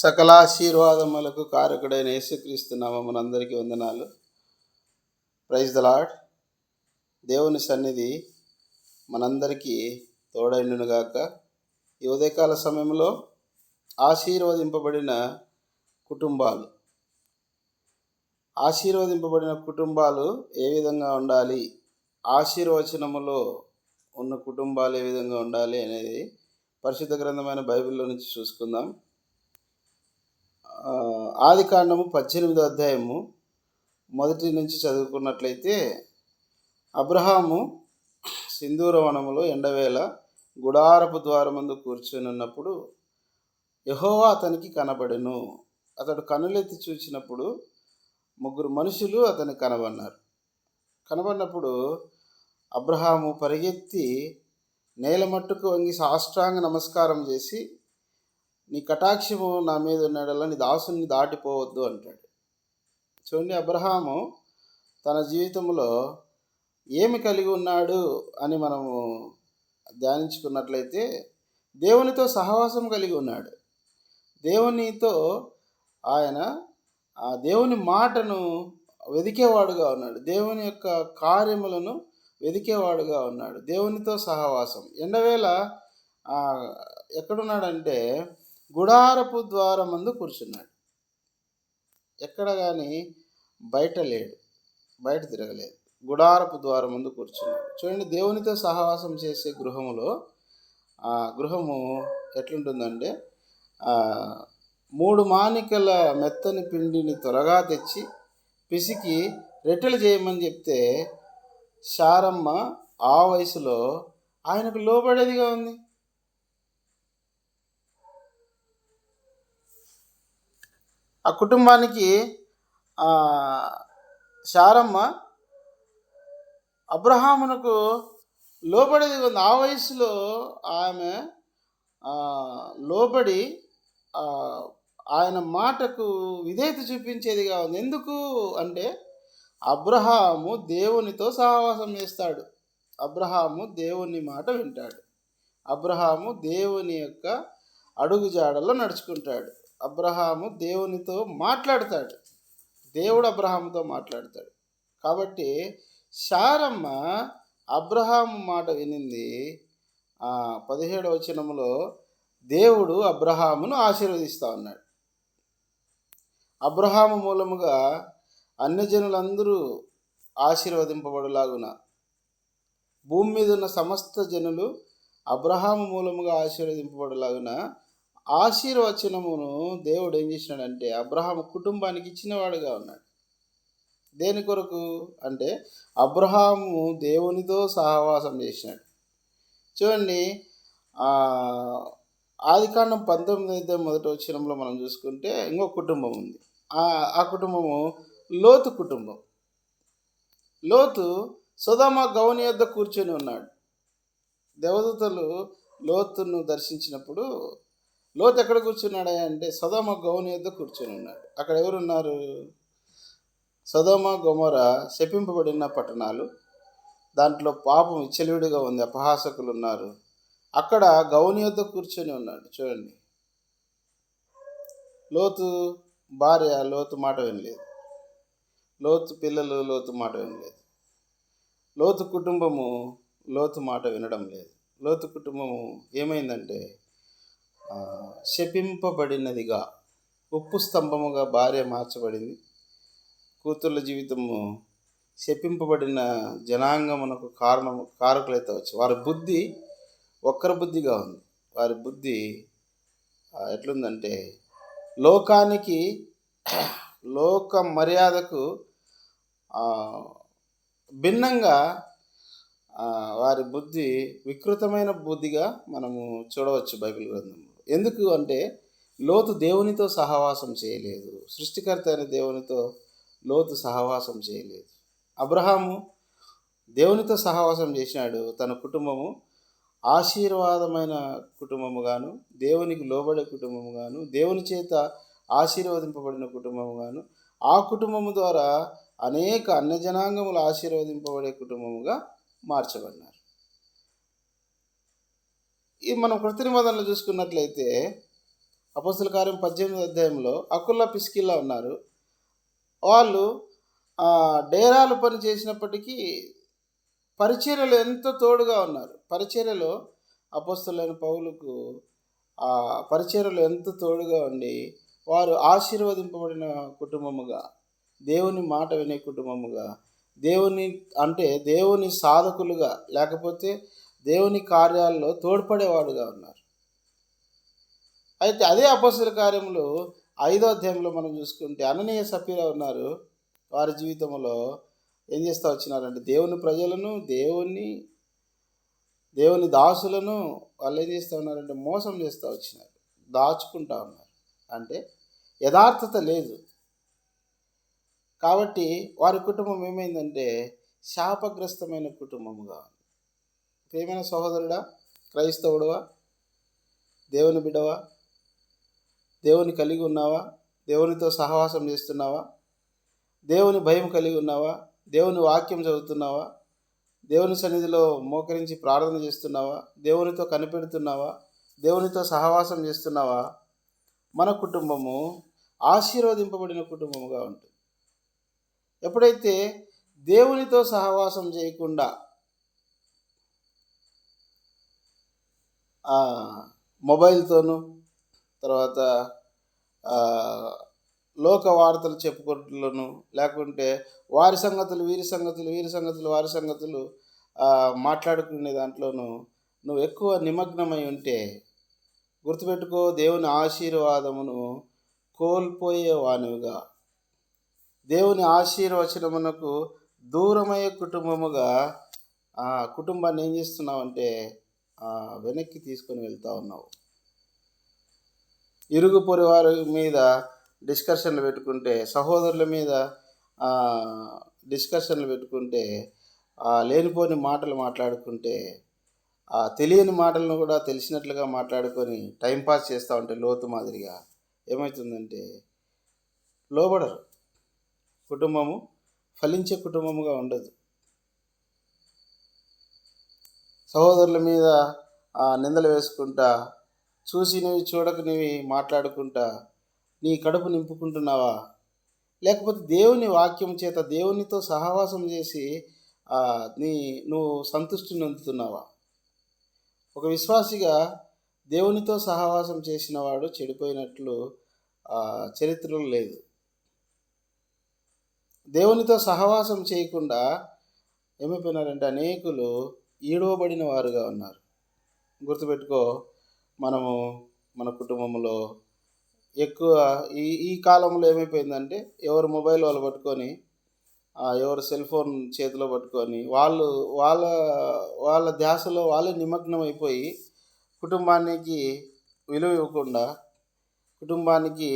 సకలాశీర్వాదములకు కారకుడైన యేసుక్రీస్తు నామమునందరికీ వందనాలు. Praise the lord దేవుని సన్నిధి మనందరికీ తోడైండునుగాక ఈ ఉదయకాల సమయంలో ఆశీర్వదింపబడిన కుటుంబాలు. ఆశీర్వదింపబడిన కుటుంబాలు ఏ విధంగా ఉండాలి? ఆశీర్వచనములో ఉన్న కుటుంబాలు ఏ విధంగా ఉండాలి అనేది పరిశుద్ధ గ్రంథమైన బైబిల్లో నుంచి చూసుకుందాం. ఆది కాండము పద్దెనిమిదో అధ్యాయము మొదటి నుంచి చదువుకున్నట్లయితే అబ్రహాము సింధూర వనములో ఎండవేళ గుడారపు ద్వారమందు కూర్చొని ఉన్నప్పుడు యెహోవా అతనికి కనబడెను. అతడు కనులెత్తి చూచినప్పుడు ముగ్గురు మనుషులు అతని కనబడినారు. కనబడినప్పుడు అబ్రహాము పరిగెత్తి నేల మట్టుకు వంగి సాష్టాంగ నమస్కారం చేసి నీ కటాక్షము నా మీద ఉన్నాడల్లా నీ దాసుని దాటిపోవద్దు అంటాడు. చూడండి అబ్రహాము తన జీవితంలో ఏమి కలిగి ఉన్నాడు అని మనము ధ్యానించుకున్నట్లయితే దేవునితో సహవాసం కలిగి ఉన్నాడు. దేవునితో ఆయన ఆ దేవుని మాటను వెదికేవాడుగా ఉన్నాడు. దేవుని యొక్క కార్యములను వెదికేవాడుగా ఉన్నాడు. దేవునితో సహవాసం. ఎండవేళ ఎక్కడున్నాడంటే గుడారపు ద్వారం ముందు కూర్చున్నాడు. ఎక్కడ కానీ బయట లేడు. బయట తిరగలేదు. గుడారపు ద్వారం ముందు కూర్చున్నాడు. చూడండి దేవునితో సహవాసం చేసే గృహములో ఆ గృహము ఎట్లుంటుందంటే మూడు మానికల మెత్తని పిండిని త్వరగా తెచ్చి పిసికి రెట్టెలు చేయమని చెప్తే శారమ్మ ఆ వయసులో ఆయనకు లోబడేదిగా ఉంది. ఆ కుటుంబానికి శారమ్మ అబ్రహామునకు లోబడేది ఉంది. ఆ వయసులో ఆమె లోబడి ఆయన మాటకు విధేయత చూపించేదిగా ఉంది. ఎందుకు అంటే అబ్రహాము దేవునితో సహవాసం చేస్తాడు. అబ్రహాము దేవుని మాట వింటాడు. అబ్రహాము దేవుని యొక్క అడుగుజాడల్లో నడుచుకుంటాడు. అబ్రహాము దేవునితో మాట్లాడతాడు. దేవుడు అబ్రహాముతో మాట్లాడతాడు. కాబట్టి శారమ్మ అబ్రహాము మాట వినింది. పదిహేడవ వచనములో దేవుడు అబ్రహామును ఆశీర్వదిస్తా ఉన్నాడు. అబ్రహాము మూలముగా అన్యజనులందరూ ఆశీర్వదింపబడులాగున భూమి మీద ఉన్న సమస్త జనులు అబ్రహాము మూలముగా ఆశీర్వదింపబడులాగున ఆశీర్వచనమును దేవుడు ఏం చేసినాడంటే అబ్రహాము కుటుంబానికి ఇచ్చినవాడుగా ఉన్నాడు. దేని కొరకు? అంటే అబ్రహాము దేవునితో సహవాసం చేసినాడు. చూడండి ఆదికాండం పంతొమ్మిది మొదటి వచ్చినంలో మనం చూసుకుంటే ఇంకో కుటుంబం ఉంది. ఆ కుటుంబము లోతు కుటుంబం. లోతు సుధమ గౌని యొద్ద కూర్చొని ఉన్నాడు. దేవదూతలు లోతును దర్శించినప్పుడు లోతు ఎక్కడ కూర్చున్నాడా అంటే సదోమ గౌని యొద్ద కూర్చొని ఉన్నాడు. అక్కడ ఎవరున్నారు? సదోమ గొమర శపింపబడిన పట్టణాలు. దాంట్లో పాపం విచ్చలవిడిగా ఉంది. అపహాసకులు ఉన్నారు అక్కడ గౌని యొద్ద కూర్చొని ఉన్నాడు. చూడండి. లోతు భార్య లోతు మాట వినలేదు. లోతు పిల్లలు లోతు మాట వినలేదు. లోతు కుటుంబము లోతు మాట వినడం లేదు. లోతు కుటుంబము ఏమైందంటే శపింపబడినదిగా ఉప్పు స్తంభముగా భార్య మార్చబడింది. కూతుర్ల జీవితము శపింపబడిన జనాంగమునకు కారణము కారకులైతే వచ్చి వారి బుద్ధి ఒక్కరి బుద్ధిగా ఉంది. వారి బుద్ధి ఎట్లుందంటే లోకానికి లోక మర్యాదకు భిన్నంగా వారి బుద్ధి వికృతమైన బుద్ధిగా మనము చూడవచ్చు బైబిల్ గ్రంథంలో. ఎందుకు అంటే లోతు దేవునితో సహవాసం చేయలేదు. సృష్టికర్త అయిన దేవునితో లోతు సహవాసం చేయలేదు. అబ్రహాము దేవునితో సహవాసం చేసినాడు. తన కుటుంబము ఆశీర్వాదమైన కుటుంబముగాను దేవునికి లోబడే కుటుంబముగాను దేవుని చేత ఆశీర్వదింపబడిన కుటుంబముగాను ఆ కుటుంబము ద్వారా అనేక అన్యజనాంగములు ఆశీర్వదింపబడే కుటుంబముగా మార్చబడినారు ఈ మనం కృత్రిమ నిబంధనలు చూసుకున్నట్లయితే అపోస్తుల కార్యం పద్దెనిమిది అధ్యాయంలో అకుల్లా పిస్కిల్లా ఉన్నారు. వాళ్ళు డేరాలు పని చేసినప్పటికీ పరిచర్యలు ఎంతో తోడుగా ఉన్నారు? పరిచర్యలో అపోస్తులైన పౌలుకు ఆ పరిచర్యలు ఎంత తోడుగా ఉండి వారు ఆశీర్వదింపబడిన కుటుంబముగా దేవుని మాట వినే కుటుంబముగా దేవుని అంటే దేవుని సాధకులుగా లేకపోతే దేవుని కార్యాల్లో తోడ్పడేవాడుగా ఉన్నారు. అయితే అదే అపస్తుల కార్యములు ఐదో అధ్యాయంలో మనం చూసుకుంటే అననీయ సఫీరా ఉన్నారు. వారి జీవితంలో ఏం చేస్తూ వచ్చినారంటే దేవుని ప్రజలను దేవుని దేవుని దాసులను వాళ్ళు ఏం చేస్తూ ఉన్నారంటే మోసం చేస్తూ వచ్చినారు. దాచుకుంటా ఉన్నారు. అంటే యథార్థత లేదు. కాబట్టి వారి కుటుంబం ఏమైందంటే శాపగ్రస్తమైన కుటుంబముగా ప్రియమైన సహోదరుడా క్రైస్తవుడువా దేవుని బిడవా దేవుని కలిగి ఉన్నావా దేవునితో సహవాసం చేస్తున్నావా దేవుని భయం కలిగి ఉన్నావా దేవుని వాక్యం చదువుతున్నావా దేవుని సన్నిధిలో మోకరించి ప్రార్థన చేస్తున్నావా దేవునితో కనిపెడుతున్నావా దేవునితో సహవాసం చేస్తున్నావా మన కుటుంబము ఆశీర్వదింపబడిన కుటుంబముగా ఉంటుంది. ఎప్పుడైతే దేవునితో సహవాసం చేయకుండా మొబైల్తోనూ తర్వాత లోక వార్తలు చెప్పుకోవట్లను లేకుంటే వారి సంగతులు వీరి సంగతులు వీరి సంగతులు వారి సంగతులు మాట్లాడుకునే దాంట్లోనూ నువ్వు ఎక్కువ నిమగ్నమై ఉంటే గుర్తుపెట్టుకో దేవుని ఆశీర్వాదమును కోల్పోయేవానుగా దేవుని ఆశీర్వచనమునకు దూరమయ్యే కుటుంబముగా ఆ కుటుంబాన్ని ఏం చేస్తున్నావంటే వెనక్కి తీసుకొని వెళ్తూ ఉన్నావు. ఇరుగు పొరి వారి మీద డిస్కషన్లు పెట్టుకుంటే సహోదరుల మీద డిస్కషన్లు పెట్టుకుంటే లేనిపోని మాటలు మాట్లాడుకుంటే ఆ తెలియని మాటలను కూడా తెలిసినట్లుగా మాట్లాడుకొని టైంపాస్ చేస్తూ ఉంటే లోతు మాదిరిగా ఏమవుతుందంటే లోబడరు. కుటుంబము ఫలించే కుటుంబముగా ఉండదు. సహోదరుల మీద నిందలు వేసుకుంటా చూసినవి చూడకనివి మాట్లాడుకుంటా నీ కడుపు నింపుకుంటున్నావా? లేకపోతే దేవుని వాక్యం చేత దేవునితో సహవాసం చేసి నీ నువ్వు సంతుష్టిని అందుతున్నావా ఒక విశ్వాసిగా దేవునితో సహవాసం చేసిన వాడు చెడిపోయినట్లు చరిత్రలో లేదు. దేవునితో సహవాసం చేయకుండా ఏమైపోయినారంటే అనేకులు ఈడవబడిన వారుగా ఉన్నారు. గుర్తుపెట్టుకో మనము మన కుటుంబంలో ఎక్కువ ఈ ఈ కాలంలో ఏమైపోయిందంటే ఎవరు మొబైల్ వాళ్ళు పట్టుకొని ఎవరు సెల్ ఫోన్ చేతిలో పట్టుకొని వాళ్ళు వాళ్ళ వాళ్ళ ధ్యాసలో వాళ్ళే నిమగ్నం అయిపోయి కుటుంబానికి విలువ ఇవ్వకుండా కుటుంబానికి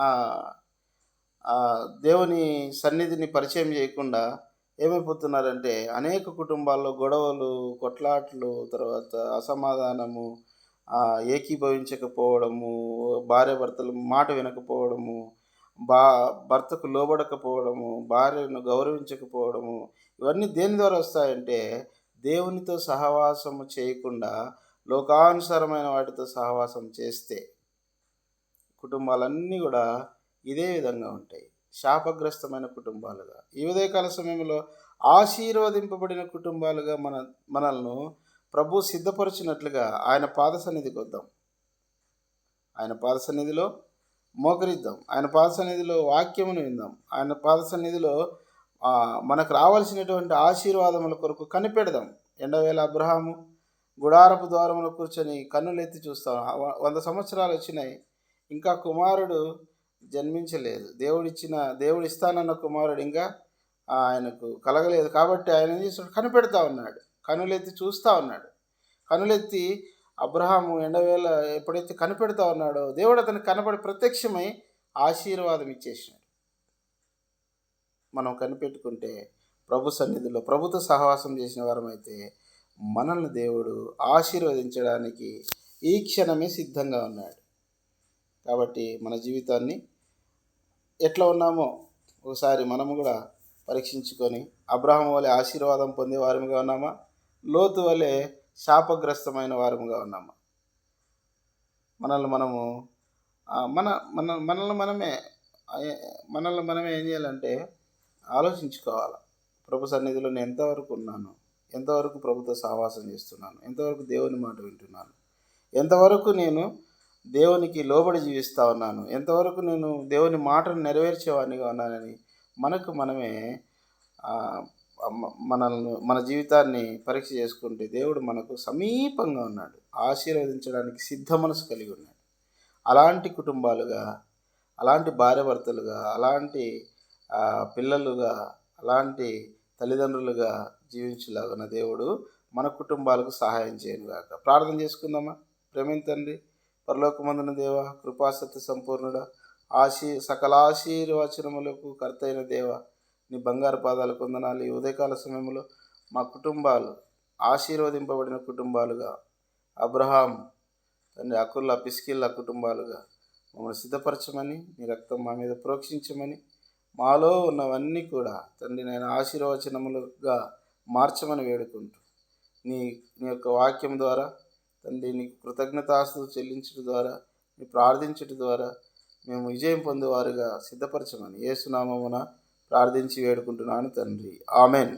ఆ, దేవుని సన్నిధిని పరిచయం చేయకుండా ఏమైపోతున్నారంటే అనేక కుటుంబాల్లో గొడవలు కొట్లాటలు తర్వాత అసమాధానము ఏకీభవించకపోవడము భార్య భర్తలు మాట వినకపోవడము బా భర్తకు లోబడకపోవడము భార్యను గౌరవించకపోవడము ఇవన్నీ దేని ద్వారా వస్తాయంటే దేవునితో సహవాసము చేయకుండా లోకానుసారమైన వాటితో సహవాసం చేస్తే కుటుంబాలన్నీ కూడా ఇదే విధంగా ఉంటాయి. శాపగ్రస్తమైన కుటుంబాలుగా. ఈ ఉదయకాల సమయంలో ఆశీర్వదింపబడిన కుటుంబాలుగా మన మనల్ని ప్రభు సిద్ధపరిచినట్లుగా ఆయన పాద సన్నిధికి వద్దాం ఆయన పాద సన్నిధిలో మోకరిద్దాం. ఆయన పాద సన్నిధిలో వాక్యమును విందాం. ఆయన పాద సన్నిధిలో మనకు రావాల్సినటువంటి ఆశీర్వాదముల కొరకు కనిపెడదాం. ఎండవేళ అబ్రహాము గుడారపు ద్వారములో కూర్చొని కన్నులెత్తి చూస్తాం. వంద సంవత్సరాలు వచ్చినాయి. ఇంకా కుమారుడు జన్మించలేదు. దేవుడిచ్చిన దేవుడు ఇస్తానన్న కుమారుడు ఇంకా ఆయనకు కలగలేదు. కాబట్టి ఆయన చేస్తాడు కనిపెడతా ఉన్నాడు. కనులెత్తి చూస్తూ ఉన్నాడు. కనులెత్తి అబ్రహాము ఎండవేళ ఎప్పుడైతే కనిపెడతా ఉన్నాడో దేవుడు అతనికి కనపడి ప్రత్యక్షమై ఆశీర్వాదం ఇచ్చేసినాడు. మనం కనిపెట్టుకుంటే ప్రభు సన్నిధిలో ప్రభుత్వ సహవాసం చేసిన వారమైతే మనల్ని దేవుడు ఆశీర్వదించడానికి ఈ క్షణమే సిద్ధంగా ఉన్నాడు. కాబట్టి మన జీవితాన్ని ఎట్లా ఉన్నామో ఒకసారి మనము కూడా పరీక్షించుకొని అబ్రహం వలె ఆశీర్వాదం పొందే వారముగా ఉన్నామా? లోతు వలె శాపగ్రస్తమైన వారముగా ఉన్నామా? మనల్ని మనము మన మన మనల్ని మనమే మనల్ని మనమే ఏం చేయాలంటే ఆలోచించుకోవాలి. ప్రభు సన్నిధిలో నేను ఎంతవరకు ఉన్నాను ఎంతవరకు ప్రభుత్వ సహవాసం చేస్తున్నాను ఎంతవరకు దేవుని మాట వింటున్నాను ఎంతవరకు నేను దేవునికి లోబడి జీవిస్తూ ఉన్నాను. ఎంతవరకు నేను దేవుని మాటను నెరవేర్చేవాడినిగా ఉన్నానని మనకు మనమే మనల్ని మన జీవితాన్ని పరీక్ష చేసుకుంటే దేవుడు మనకు సమీపంగా ఉన్నాడు. ఆశీర్వదించడానికి సిద్ధ మనసు కలిగి ఉన్నాడు. అలాంటి కుటుంబాలుగా అలాంటి భార్యభర్తలుగా అలాంటి పిల్లలుగా అలాంటి తల్లిదండ్రులుగా జీవించలాగిన దేవుడు మన కుటుంబాలకు సహాయం చేయను గాక ప్రార్థన చేసుకుందామా? ప్రేమిన తండ్రి పరలోకమందున దేవ కృపాసత్య సంపూర్ణుడ ఆశీ సకలాశీర్వచనములకు కర్తైన దేవ నీ బంగారు పాదాలు కొందనాలు ఈ ఉదయకాల సమయంలో మా కుటుంబాలు ఆశీర్వదింపబడిన కుటుంబాలుగా అబ్రహాం తండ్రి అకుల్ల పిస్కిల్ల కుటుంబాలుగా మమ్మల్ని సిద్ధపరచమని నీ రక్తం మా మీద ప్రోక్షించమని మాలో ఉన్నవన్నీ కూడా తండ్రి నేను ఆశీర్వచనములుగా మార్చమని వేడుకుంటూ నీ నీ యొక్క వాక్యం ద్వారా తండ్రి నీకు కృతజ్ఞతాస్తులు చెల్లించడం ద్వారా నీ ప్రార్థించడం ద్వారా మేము విజయం పొందేవారుగా సిద్ధపరచమని ఏసునామమున ప్రార్థించి వేడుకుంటున్నాను తండ్రి. ఆమెన్.